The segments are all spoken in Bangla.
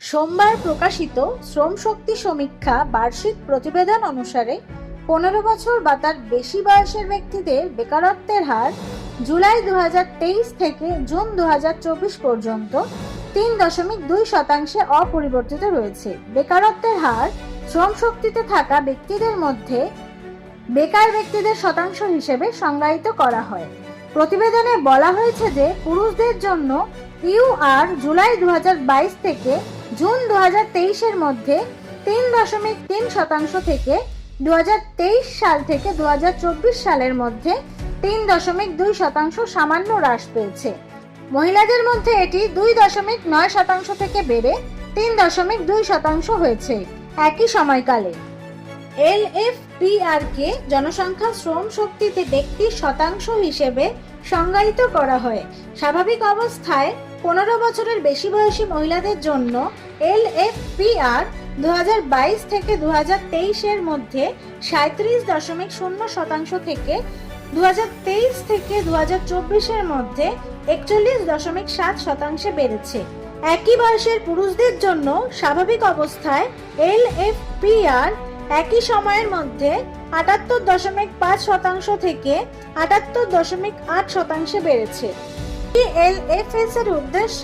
সোমবার প্রকাশিত শ্রম শক্তি সমীক্ষা বার্ষিক প্রতিবেদন অনুসারে পনেরো বছর বা তার বেশি বয়সের ব্যক্তিদের বেকারত্বের হার জুলাই দু হাজার তেইশ থেকে জুন দু হাজার চব্বিশ পর্যন্ত তিন দশমিক দুই শতাংশে অপরিবর্তিত রয়েছে। বেকারত্বের হার শ্রম শক্তিতে থাকা ব্যক্তিদের মধ্যে বেকার ব্যক্তিদের শতাংশ হিসেবে সংজ্ঞায়িত করা হয়। প্রতিবেদনে বলা হয়েছে যে পুরুষদের জন্য ইউআর জুলাই দু হাজার বাইশ থেকে জুন দু এর মধ্যে তিন দশমিক তিন শতাংশ থেকে দু হাজার তেইশ সাল থেকে দু হাজার চব্বিশ সালের মধ্যে তিন দশমিক দুই শতাংশ সামান্য হ্রাস পেয়েছে। মহিলাদের মধ্যে এটি দুই দশমিক নয় শতাংশ থেকে বেড়ে তিন দশমিক দুই শতাংশ হয়েছে একই সময়কালে। এলএফপিআর কে জনসংখ্যা শ্রম শক্তিতে ব্যক্তির শতাংশ হিসেবে সংজ্ঞায়িত করা হয়। স্বাভাবিক অবস্থায় পনেরো বছরের বেশি বয়সী মহিলাদের জন্য এলএফপিআর দু থেকে দু এর মধ্যে সাঁত্রিশ দশমিক শূন্য শতাংশ থেকে দু হাজার তেইশ থেকে দু এর মধ্যে একচল্লিশ দশমিক সাত শতাংশে বেড়েছে। একই বয়সের পুরুষদের জন্য স্বাভাবিক অবস্থায় এলএফপিআর একই সময়ের মধ্যে আটাত্তর দশমিক পাঁচ শতাংশ থেকে আটাত্তর দশমিক আট শতাংশে বেড়েছে। এলএফএস এর উদ্দেশ্য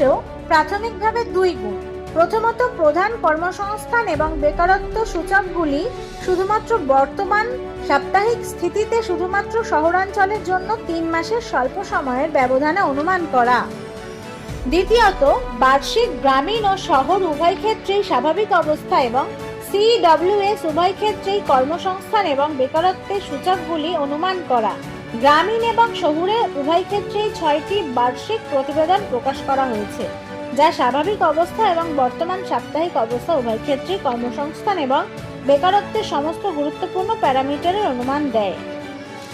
প্রাথমিকভাবে দুই গুণ। প্রথমত প্রধান কর্মসংস্থান এবং বেকারত্ব সূচকগুলি শুধুমাত্র বর্তমান সাপ্তাহিক স্থিতিতে শুধুমাত্র শহরাঞ্চলের জন্য তিন মাসের স্বল্প সময়ের ব্যবধানে অনুমান করা। দ্বিতীয়ত, বার্ষিক গ্রামীণ ও শহর উভয় ক্ষেত্রেই স্বাভাবিক অবস্থা এবং সিডব্লিউএস উভয় ক্ষেত্রেই কর্মসংস্থান এবং বেকারত্বের সূচকগুলি অনুমান করা। গ্রামীণ এবং শহুরে উভয় ক্ষেত্রেই ছয়টি বার্ষিক প্রতিবেদন প্রকাশ করা হয়েছে, যা স্বাভাবিক অবস্থা এবং বর্তমান সাপ্তাহিক অবস্থা উভয় ক্ষেত্রে কর্মসংস্থান এবং বেকারত্বের সমস্ত গুরুত্বপূর্ণ প্যারামিটারের অনুমান দেয়।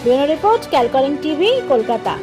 ব্যুরো রিপোর্ট ক্যালকলিং টিভি, কলকাতা।